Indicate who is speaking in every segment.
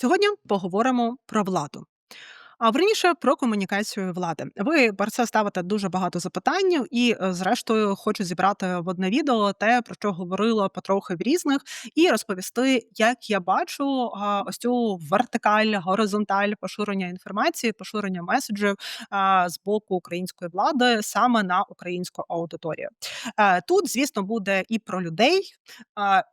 Speaker 1: Сьогодні поговоримо про владу. А вірніше про комунікацію влади. Ви про це ставите дуже багато запитань, і, е, зрештою, хочу зібрати в одне відео те, про що говорила потрохи в різних, і розповісти, як я бачу ось цю вертикаль, горизонталь поширення інформації, поширення меседжів з боку української влади саме на українську аудиторію. Е, Тут, звісно, буде і про людей,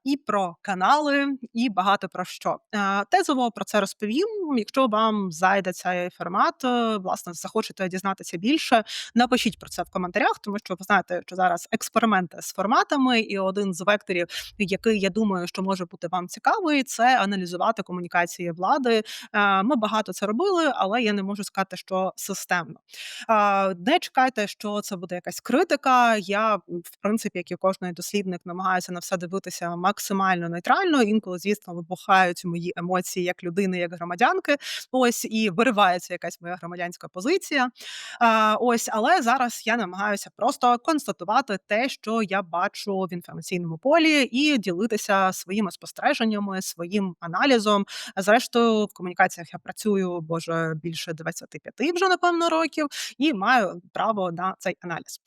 Speaker 1: і про канали, і багато про що. Е, Тезово про це розповім. Якщо вам зайде цей формат, е, власне, захочете дізнатися більше, напишіть про це в коментарях, тому що ви знаєте, що зараз експерименти з форматами, і один з векторів, який я думаю, що може бути вам цікавий, це аналізувати комунікації влади. Е, Ми багато це робили, але я не можу сказати, що системно. Е, Не чекайте, що це буде якась критика. Я, в принципі, як і кожний дослідник, намагаюся на все дивитися максимально нейтрально. Інколи, звісно, вибухають мої емоції як людини, як громадянки. Ось і виривається якась моя громадянська позиція. Ось, але зараз я намагаюся просто констатувати те, що я бачу в інформаційному полі, і ділитися своїми спостереженнями, своїм аналізом. Зрештою, в комунікаціях я працюю боже більше 25 вже напевно років, і маю право на цей аналіз.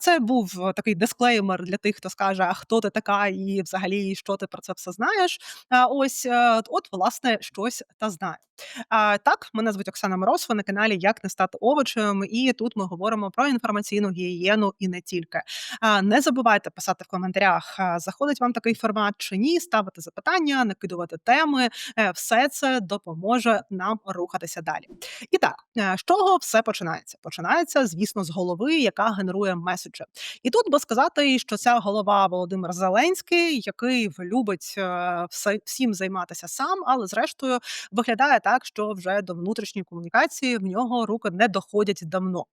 Speaker 1: Це був такий дисклеймер для тих, хто скаже, хто ти така, і взагалі що ти про це все знаєш. Ось, е, от, власне, щось та знаю. Так, мене звуть Оксана Мороз, ви на каналі Як не стати овочем, і тут ми говоримо про інформаційну гігієну і не тільки. Не забувайте писати в коментарях, заходить вам такий формат чи ні, ставити запитання, накидувати теми. Е, Все це допоможе нам рухатися далі. І так, е, з чого все починається? Починається, звісно, з голови, яка генерує меседжі. І тут би сказати, що ця голова Володимир Зеленський, який любить е, всім займатися сам, але зрештою виглядає так, що вже до внутрішньої комунікації в нього руки не доходять давно.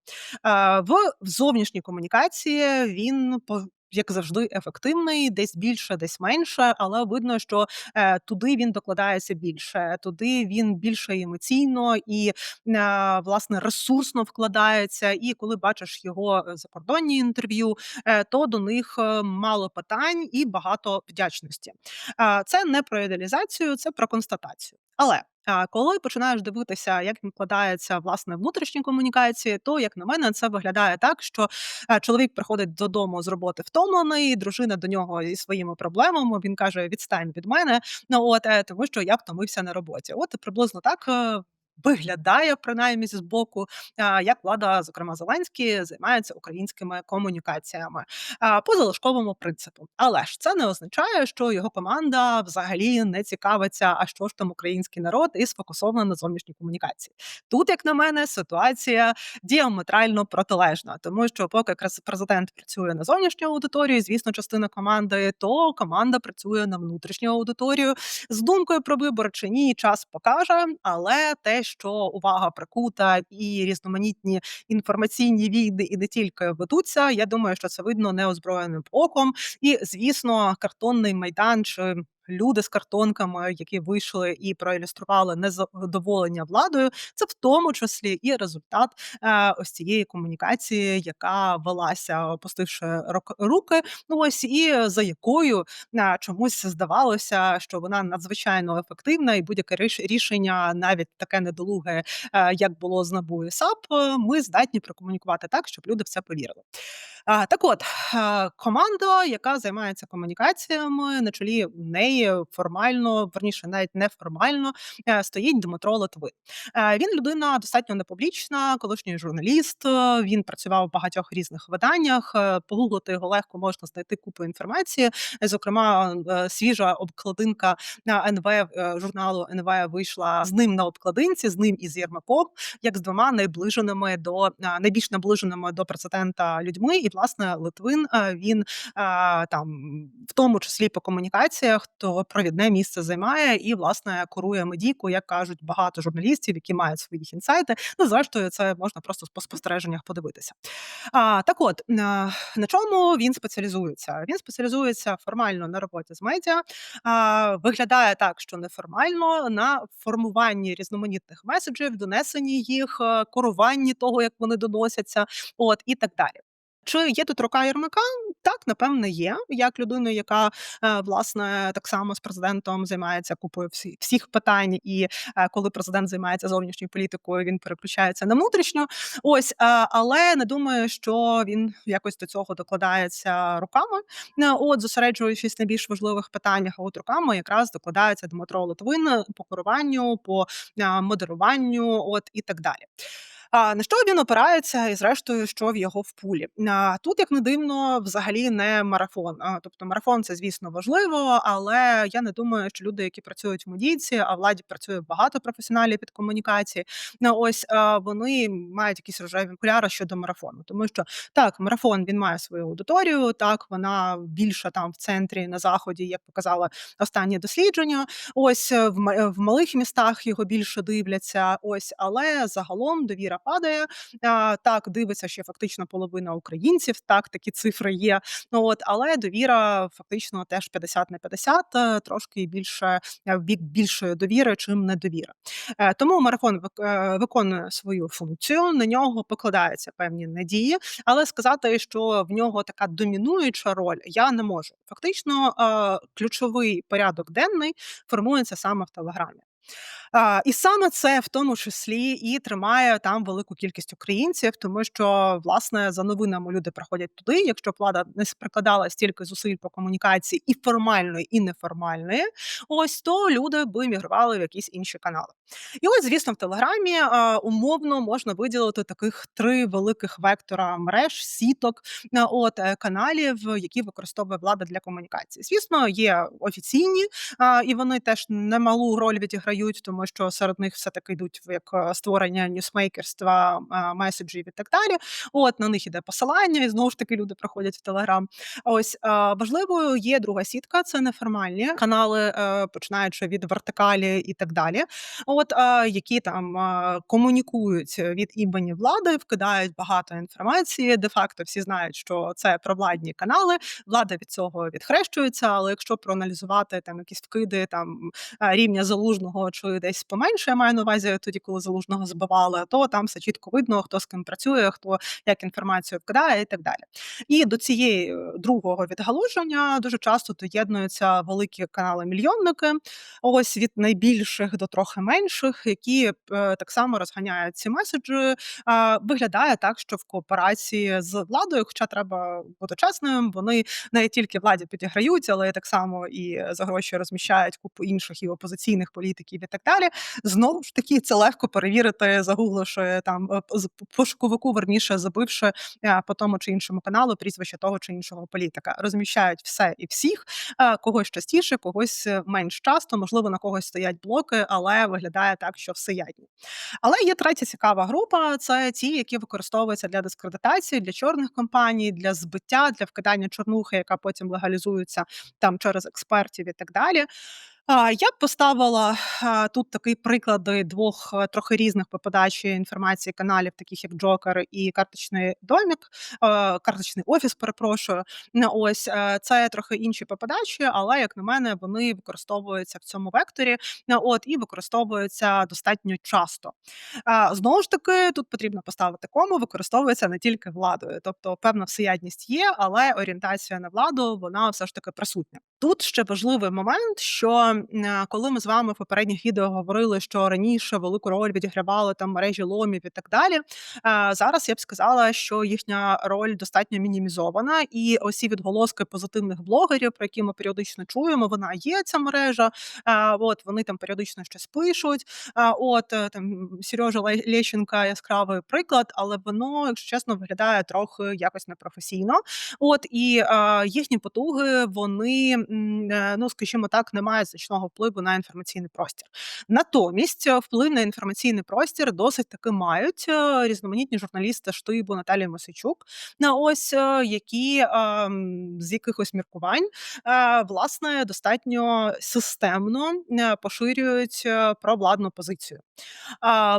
Speaker 1: В зовнішній комунікації він по як завжди, ефективний, десь більше, десь менше, але видно, що е, туди він докладається більше, туди він більше емоційно і е, власне ресурсно вкладається. І коли бачиш його е, закордонні інтерв'ю, е, то до них е, мало питань і багато вдячності. Е, Це не про ідеалізацію, це про констатацію. Але а коли починаєш дивитися, як він вкладається власне внутрішні комунікації, то як на мене, це виглядає так, що е, чоловік приходить додому з роботи втомлений, дружина до нього зі своїми проблемами. Він каже: Відстань від мене. Ну от е, тому, що я втомився на роботі. От приблизно так. е, Виглядає принаймні з боку, як влада, зокрема Зеленський, займається українськими комунікаціями по залишковому принципу. Але ж це не означає, що його команда взагалі не цікавиться, а що ж там український народ і сфокусована на зовнішній комунікації. Тут, як на мене, ситуація діаметрально протилежна, тому що поки президент працює на зовнішню аудиторію, звісно, частина команди, то команда працює на внутрішню аудиторію з думкою про вибори чи ні, час покаже, але те, що увага прикута і різноманітні інформаційні війни, і не тільки ведуться, я думаю, що це видно неозброєним оком. І, звісно, картонний майдан чи люди з картонками, які вийшли і проілюстрували незадоволення владою, це в тому числі і результат е, ось цієї комунікації, яка велася, опустивши руки. Ну ось і за якою а, чомусь здавалося, що вона надзвичайно ефективна, і будь-яке ріш- рішення, навіть таке недолуге, е, як було з НАБУ САП, е, ми здатні прокомунікувати так, щоб люди в це повірили. Так от, е, команда, яка займається комунікаціями, на чолі неї формально, верніше, навіть неформально, е, стоїть Дмитро Литвин. Е, Він людина достатньо непублічна, колишній журналіст. Він працював в багатьох різних виданнях. Погуглити його легко можна знайти купу інформації. Зокрема, свіжа обкладинка НВ журналу НВ вийшла з ним на обкладинці, з ним і з Єрмаком, як з двома найближеними до найбільш наближеними до президента людьми. І власне Литвин е, він е, там в тому числі по комунікаціях, то провідне місце займає і власне курує медійку, як кажуть багато журналістів, які мають свої інсайти. Ну зрештою, це можна просто по спостереженнях подивитися. А, так от е, на чому він спеціалізується? Він спеціалізується формально на роботі з медіа. А, виглядає так, що неформально на формуванні різноманітних меседжів, донесенні їх, керуванні того, як вони доносяться, от і так далі. Чи є тут рука Єрмака? Так, напевне, є. Як людина, яка, е, власне, так само з президентом займається купою всі всіх питань, і, е, коли президент займається зовнішньою політикою, він переключається на внутрішню. Ось, е, але не думаю, що він якось до цього докладається руками. От, зосереджуючись на більш важливих питаннях, от руками якраз докладається Дмитро Литвин по керуванню, по, модеруванню, от і так далі. На що він опирається і зрештою, що в його в пулі. Тут, як не дивно, взагалі не марафон. Тобто марафон це, звісно, важливо, але я не думаю, що люди, які працюють в медійці, а владі працює багато професіоналів під комунікації. На ось а, вони мають якісь рожеві окуляри щодо марафону. Тому що так, марафон він має свою аудиторію, так вона більша там в центрі на заході, як показали останні дослідження. Ось в в малих містах його більше дивляться. Ось, але загалом довіра падає. Так, дивиться ще фактично половина українців. Так, такі цифри є. Ну от, але довіра фактично теж 50 на 50, е, трошки більше е, в бік більшої довіри, чим недовіра. Е, Тому марафон вик- виконує свою функцію. На нього покладаються певні надії, але сказати, що в нього така домінуюча роль, я не можу. Фактично, ключовий порядок денний формується саме в Телеграмі. І саме це в тому числі і тримає там велику кількість українців, тому що власне за новинами люди приходять туди. Якщо влада не прикладала стільки зусиль по комунікації і формальної, і неформальної, ось то люди би мігрували в якісь інші канали. І ось, звісно, в Телеграмі умовно можна виділити таких три великих вектора мереж, сіток от е, каналів, які використовує влада для комунікації. Звісно, є офіційні і вони теж немалу роль відіграють, тому що серед них все-таки йдуть в як е, створення ньюсмейкерства, меседжів і так далі. От на них іде посилання, і знову ж таки люди приходять в Телеграм. Ось важливою є друга сітка, це неформальні канали, е, починаючи від вертикалі і так далі. От які там комунікують від імені влади, вкидають багато інформації. Де факто всі знають, що це провладні канали. Влада від цього відхрещується, але якщо проаналізувати там якісь вкиди там рівня залужного чи десь поменше, я маю на увазі тоді, коли залужного збивали, то там все чітко видно, хто з ким працює, хто як інформацію вкидає і так далі. І до цієї е, другого відгалуження дуже часто доєднуються великі канали-мільйонники, ось від найбільших до трохи менших, які е, так само розганяють ці меседжі. Виглядає так, що в кооперації з владою, хоча треба бути чесним, вони не тільки владі підіграють, але так само і за гроші розміщають купу інших і опозиційних політиків і так далі. Знову ж таки, це легко перевірити, загугливши там е, з пошуковику, верніше забивши е, по тому чи іншому каналу прізвище того чи іншого політика. Розміщають все і всіх, е, когось частіше, когось менш часто, можливо, на когось стоять блоки, але виглядає так, що всеядні. Але є третя цікава група: це ті, які використовуються для дискредитації, для чорних компаній, для збиття, для вкидання чорнухи, яка потім легалізується там через експертів і так далі. Я б поставила, тут такий приклади двох, е, трохи різних по подачі інформації каналів, таких як Джокер і Карточний домік, е, Карточний офіс, перепрошую. Ну, ось, це трохи інші по подачі, але, як на мене, вони використовуються в цьому векторі, ну, от, і використовуються достатньо часто. Знову ж таки, тут потрібно поставити кому, використовується не тільки владою. Тобто певна всеядність є, але орієнтація на владу, вона все ж таки присутня. Тут ще важливий момент, що, коли ми з вами в попередніх відео говорили, що раніше велику роль відігравали там мережі ломів і так далі. Зараз я б сказала, що їхня роль достатньо мінімізована, і ось відголоски позитивних блогерів, про які ми періодично чуємо, вона є ця мережа. От вони там періодично щось пишуть. От е, там Сережа Ле- Лещенка яскравий приклад, але воно, якщо чесно, виглядає трохи якось непрофесійно. От і е, їхні потуги, вони, е, ну скажімо так, не мають значного впливу на інформаційний простір. Натомість е, вплив на інформаційний простір досить таки мають е, різноманітні журналісти штибу Наталії Мосичук, на ось е, які е, з якихось міркувань е, власне достатньо системно е, поширюють е, провладну позицію.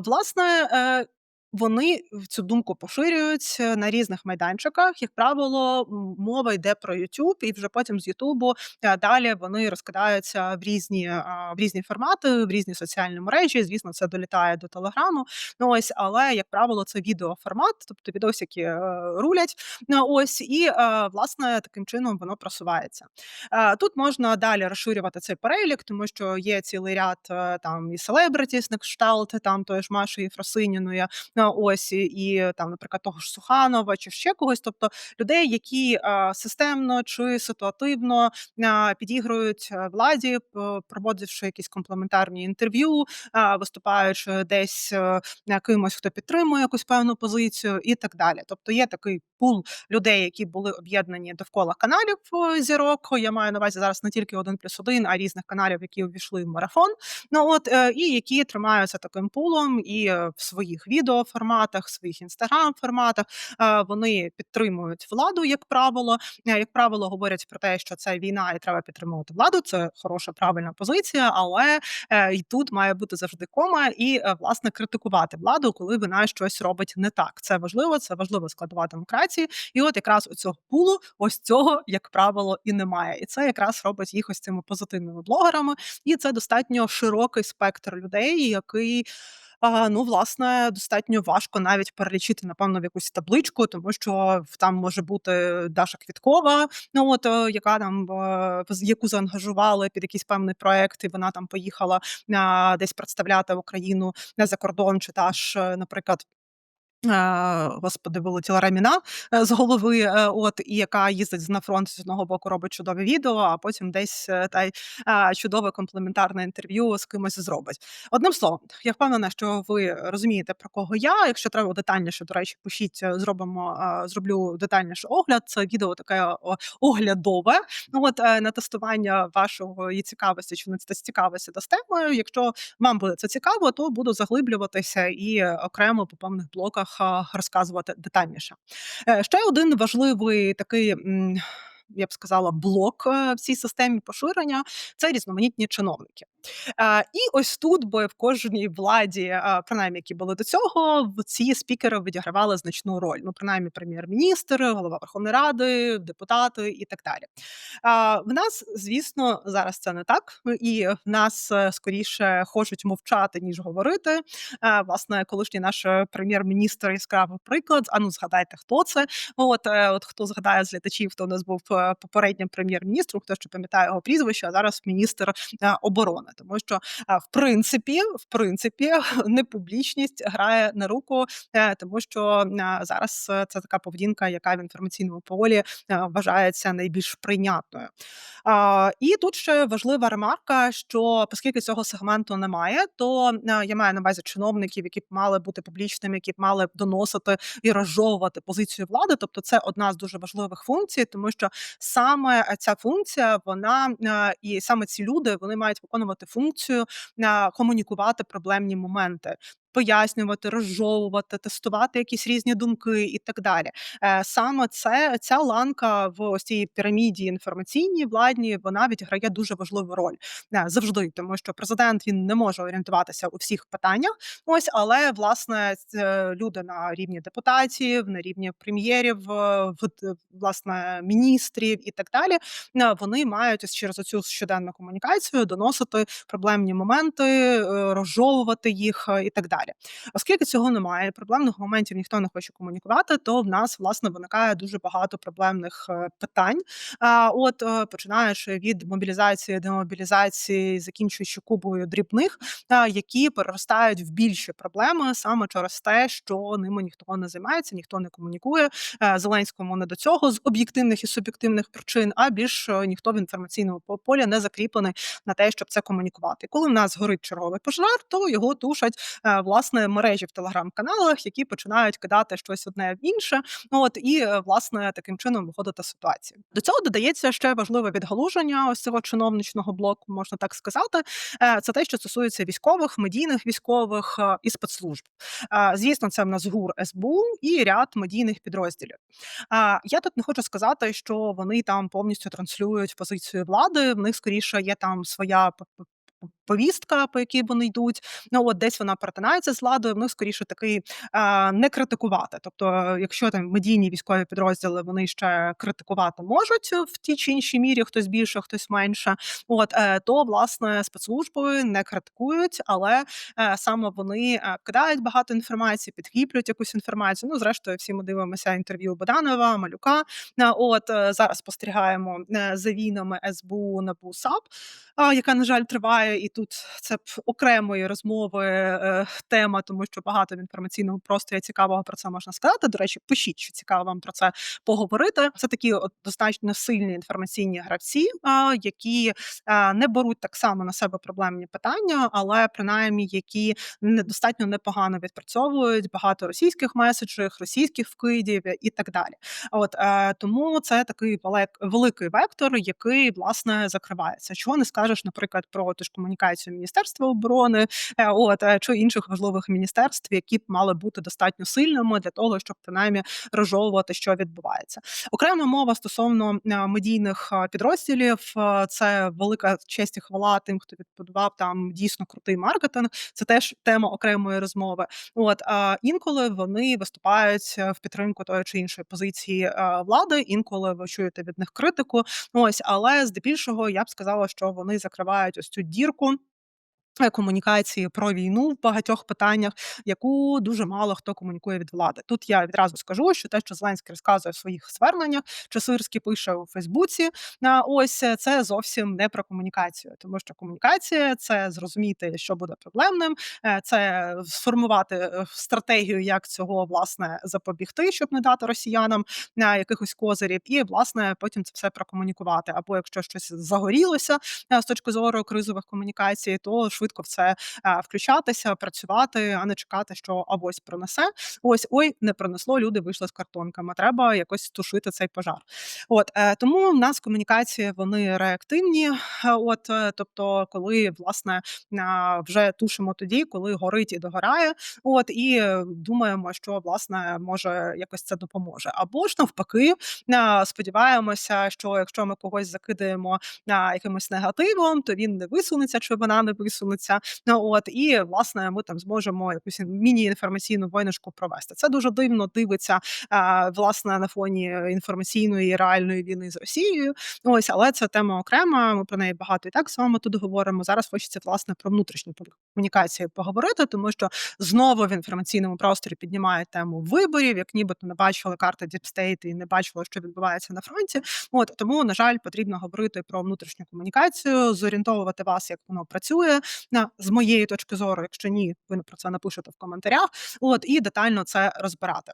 Speaker 1: Власне, е, Вони цю думку поширюють на різних майданчиках. Як правило, мова йде про "Ютуб", і вже потім з "Ютубу", е, далі вони розкидаються в різні, в різні формати, в різні соціальні мережі. Звісно, це долітає до "Телеграму". Ну, ось, але, як правило, це відеоформат, тобто відосики, е, рулять. На ось і, е, власне, таким чином воно просувається. Е, тут можна далі розширювати цей перелік, тому що є цілий ряд, е, там і селебритіс на кшталт там тої ж Маші Єфросиніної, а, ось, і там, наприклад, того ж Суханова чи ще когось. Тобто людей, які, системно чи ситуативно, підігрують, е, владі, проводивши якісь комплементарні інтерв'ю, виступаючи десь, е, кимось, хто підтримує якусь певну позицію і так далі. Тобто є такий пул людей, які були об'єднані довкола каналів, е, зірок. Я маю на увазі зараз не тільки "1+1", а різних каналів, які увійшли в марафон. Ну от, і які тримаються таким пулом і, в своїх відеоформатах, в своїх інстаграм-форматах, е, вони підтримують владу, як правило. Е, як правило, говорять про те, що це війна і треба підтримувати владу. Це хороша, правильна позиція, але, е, і тут має бути завжди кома і, власне, критикувати владу, коли вона щось робить не так. Це важливо, це важлива складова демократії. І от якраз у цього пулу, ось цього, як правило, і немає. І це якраз робить їх ось цими позитивними блогерами. І це достатньо широкий спектр людей, який, ну, власне, достатньо важко навіть перелічити, напевно, в якусь табличку, тому що там може бути Даша Квіткова, ну от, е, яка там, е, яку заангажували під якийсь певний проект, і вона там поїхала, десь представляти Україну не за кордон, чи та ж, е, наприклад господи, вилетіла Реміна, е, з голови, е, от, і яка їздить на фронт, з одного боку робить чудові відео, а потім десь е, та чудове комплементарне інтерв'ю з кимось зробить. Одним словом, я впевнена, що ви розумієте, про кого я. Якщо треба детальніше, до речі, пишіть, е, зробимо, зроблю детальніше огляд. Це відео таке оглядове, ну от, е, на тестування вашої цікавості чи не ц цікавості до з темою. Якщо вам буде це цікаво, то буду заглиблюватися і окремо по певних блоках розказувати детальніше. Е, ще один важливий такий, я б сказала, блок, е, в цій системі поширення- це різноманітні чиновники. Е, і ось тут би в кожній владі, принаймні, які були до цього, ці спікери відігравали значну роль. Ну, принаймні, прем'єр-міністр, голова Верховної Ради, депутати і так далі. В нас, звісно, зараз це не так, і в нас, е, скоріше хочуть мовчати, ніж говорити. Е, власне, колишній наш прем'єр-міністр яскравий приклад. А ну згадайте, хто це. От, е, от хто згадає з глядачів, хто у нас був, е, попереднім прем'єр-міністром, хто ще пам'ятає його прізвище, а зараз міністр, е, оборони. Тому що, в принципі, в принципі, непублічність грає на руку, е, тому що, зараз це така поведінка, яка в інформаційному полі, е, вважається найбільш прийнятною. І тут ще важлива ремарка, що оскільки цього сегменту немає, то, я маю на увазі чиновників, які б мали бути публічними, які б мали доносити і розжовувати позицію влади. Тобто це одна з дуже важливих функцій, тому що саме ця функція, вона, і саме ці люди, вони мають виконувати функцію, а, комунікувати проблемні моменти, пояснювати, розжовувати, тестувати якісь різні думки і так далі. Е, саме це ця ланка в ось цій піраміді інформаційній владній, вона відіграє дуже важливу роль, е, завжди. Тому що Президент, він не може орієнтуватися у всіх питаннях, ось, але, власне, люди на рівні депутатів, на рівні прем'єрів, е, в власне, міністрів і так далі, е, вони мають ось через оцю щоденну комунікацію доносити проблемні моменти, е, розжовувати їх і так далі. Оскільки цього немає, проблемних моментів ніхто не хоче комунікувати, то в нас, власне, виникає дуже багато проблемних, е, питань. От, е, починаючи від мобілізації, демобілізації, закінчуючи купою дрібних, які переростають в більші проблеми саме через те, що ними ніхто не займається, ніхто не комунікує. Е, Зеленському не до цього з об'єктивних і суб'єктивних причин, а більш ніхто в інформаційному по полі не закріплений на те, щоб це комунікувати. Коли в нас горить черговий пожар, то його тушать, е, власне, мережі в телеграм-каналах, які починають кидати щось одне в інше. От і, власне, таким чином виходити з ситуації. До цього додається ще важливе відгалуження ось цього чиновничного блоку, можна так сказати. Е, це те, що стосується військових, медійних військових е, і спецслужб. Е, звісно, це в нас ГУР, СБУ і ряд медійних підрозділів. Я тут не хочу сказати, що вони там повністю транслюють позицію влади. В них скоріше є там своя повістка, по якій вони йдуть. Ну от десь вона перетинається з владою, в них скоріше такий а, не критикувати. Тобто, якщо там медійні військові підрозділи вони ще критикувати можуть в тій чи іншій мірі, хтось більше, хтось менше. От е, то власне спецслужби не критикують, але е, саме вони е, кидають багато інформації, підкріплюють якусь інформацію. Ну, зрештою, всі ми дивимося інтерв'ю Боданова, Малюка. Е, От е, зараз спостерігаємо е, за війнами СБУ НАБУ САП, яка на жаль триває, і тут це б окремої розмови е, тема, тому що багато в інформаційному просторі цікавого про це можна сказати. До речі, пишіть, що цікаво вам про це поговорити. Це такі достатньо сильні інформаційні гравці, а, які а, не беруть так само на себе проблемні питання, але принаймні які недостатньо непогано відпрацьовують багато російських меседжів, російських вкидів і так далі. От е, тому це такий велик- великий вектор, який власне закривається. Чого не скажеш, наприклад, про ту ж комунікацію Міністерства оборони, е, от е, чи інших важливих міністерств, які б мали бути достатньо сильними для того, щоб принаймні розжовувати, що відбувається. Окрема мова стосовно е, медійних підрозділів. Це велика честь і хвала тим, хто відбудував там дійсно крутий маркетинг. Це теж тема окремої розмови. От а інколи вони виступають в підтримку тої чи іншої позиції влади. Інколи ви чуєте від них критику. Ось, але здебільшого я б сказала, що вони закривають ось цю дірку. Е, Комунікації про війну в багатьох питаннях, яку дуже мало хто комунікує від влади. Тут я відразу скажу, що те, що Зеленський розказує в своїх зверненнях, чи Сирський пише у Фейсбуці, а, ось е, це зовсім не про комунікацію, тому що комунікація це зрозуміти, що буде проблемним, е, це сформувати стратегію, як цього власне запобігти, щоб не дати росіянам а, якихось козирів, і власне потім це все прокомунікувати. Або якщо щось загорілося з точки зору кризових комунікацій, то швидко в це включатися, працювати, а не чекати, що авось пронесе. Ось ой, не пронесло. Люди вийшли з картонками. Треба якось тушити цей пожар. От е, тому в нас комунікації вони реактивні. е, От, е, тобто, коли власне вже тушимо тоді, коли горить і догорає. От і е, думаємо, що власне може якось це допоможе. Або ж навпаки, сподіваємося, що якщо ми когось закидаємо а, якимось негативом, то він не висунеться, чи вона не висунеться. Ну от і власне ми там зможемо якусь міні-інформаційну войнушку провести. Це дуже дивно дивиться власне на фоні інформаційної і реальної війни з Росією. Ось, але це тема окрема. Ми про неї багато і так з вами тут говоримо. Зараз хочеться власне про внутрішню комунікацію поговорити, тому що знову в інформаційному просторі піднімають тему виборів, як нібито не бачили карти Діпстейт і не бачили, що відбувається на фронті. От тому, на жаль, потрібно говорити про внутрішню комунікацію, зорієнтовувати вас, як воно працює на з моєї точки зору. Якщо ні, ви про це напишете в коментарях. От і детально це розбирати.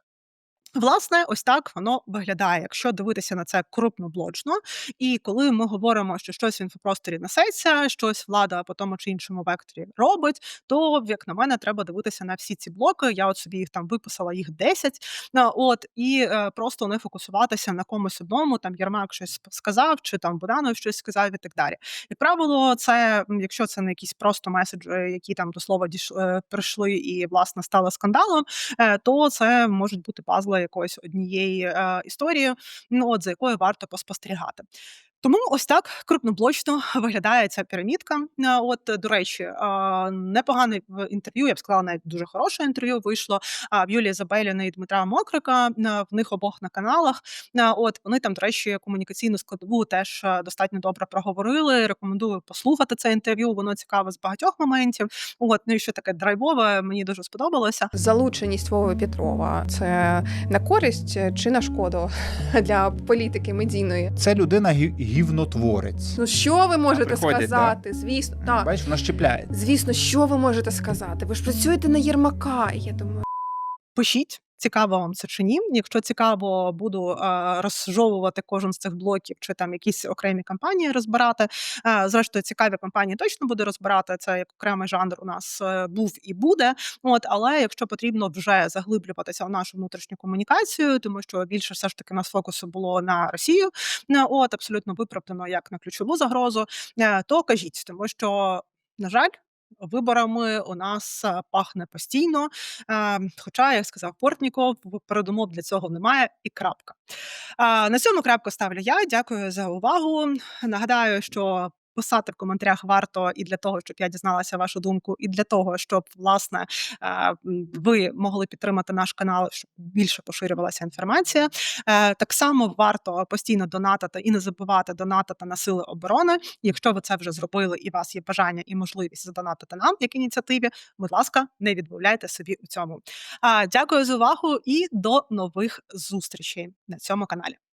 Speaker 1: Власне, ось так воно виглядає, якщо дивитися на це крупноблочно. І коли ми говоримо, що щось в інфопросторі несеться, щось влада по тому чи іншому векторі робить, то як на мене, треба дивитися на всі ці блоки. Я от собі їх там виписала, їх 10, а, от і е, просто не фокусуватися на комусь одному. Там Єрмак щось сказав, чи там Буданов щось сказав і так далі. Як правило, це якщо це не якісь просто меседжі, які там до слова дійшли, е, прийшли і власне стали скандалом, е, то це можуть бути пазли якоїсь однієї е, історії, ну от за якою варто поспостерігати. Тому ось так крупноблочно виглядає ця пірамідка. Е, От, до речі, е, непогане в інтерв'ю, я б сказала, навіть дуже хороше інтерв'ю вийшло в Юлії Забеліної і Дмитра Мокрика. е, В них обох на каналах. Е, От вони там, до речі, комунікаційну складову теж е, достатньо добре проговорили. Рекомендую послухати це інтерв'ю. Воно цікаве з багатьох моментів. От ну і що таке драйвове, мені дуже сподобалося.
Speaker 2: Залученість Вови Петрова це на користь чи на шкоду для політики медійної?
Speaker 3: Це людина гі- гівнотворець.
Speaker 2: Ну що ви можете
Speaker 3: приходять,
Speaker 2: сказати? Звісно, так.
Speaker 3: Бачиш, вона щепляє.
Speaker 2: Звісно, що ви можете сказати? Ви ж працюєте на Єрмака. І я думаю,
Speaker 1: Пишіть. Цікаво вам це чи ні. Якщо цікаво, буду е, розжовувати кожен з цих блоків, чи там якісь окремі кампанії розбирати. Е, зрештою, цікаві кампанії точно буде розбирати. Це як окремий жанр у нас е, був і буде. От, але якщо потрібно вже заглиблюватися в нашу внутрішню комунікацію, тому що більше все ж таки нас фокусу було на Росію. От абсолютно виправдано як на ключову загрозу, то кажіть, тому що на жаль. Виборами у нас е, пахне постійно. Е, Хоча, як сказав Портніков, передумов для цього немає і крапка. На цьому крапку ставлю я. Дякую за увагу. Нагадаю, що писати в коментарях варто і для того, щоб я дізналася вашу думку, і для того, щоб власне е, ви могли підтримати наш канал, щоб більше поширювалася інформація. Е, Так само варто постійно донатити і не забувати донатити на сили оборони. Якщо ви це вже зробили і у вас є бажання і можливість задонатити нам як ініціативі, будь ласка, не відмовляйте собі у цьому. Дякую за увагу і до нових зустрічей на цьому каналі.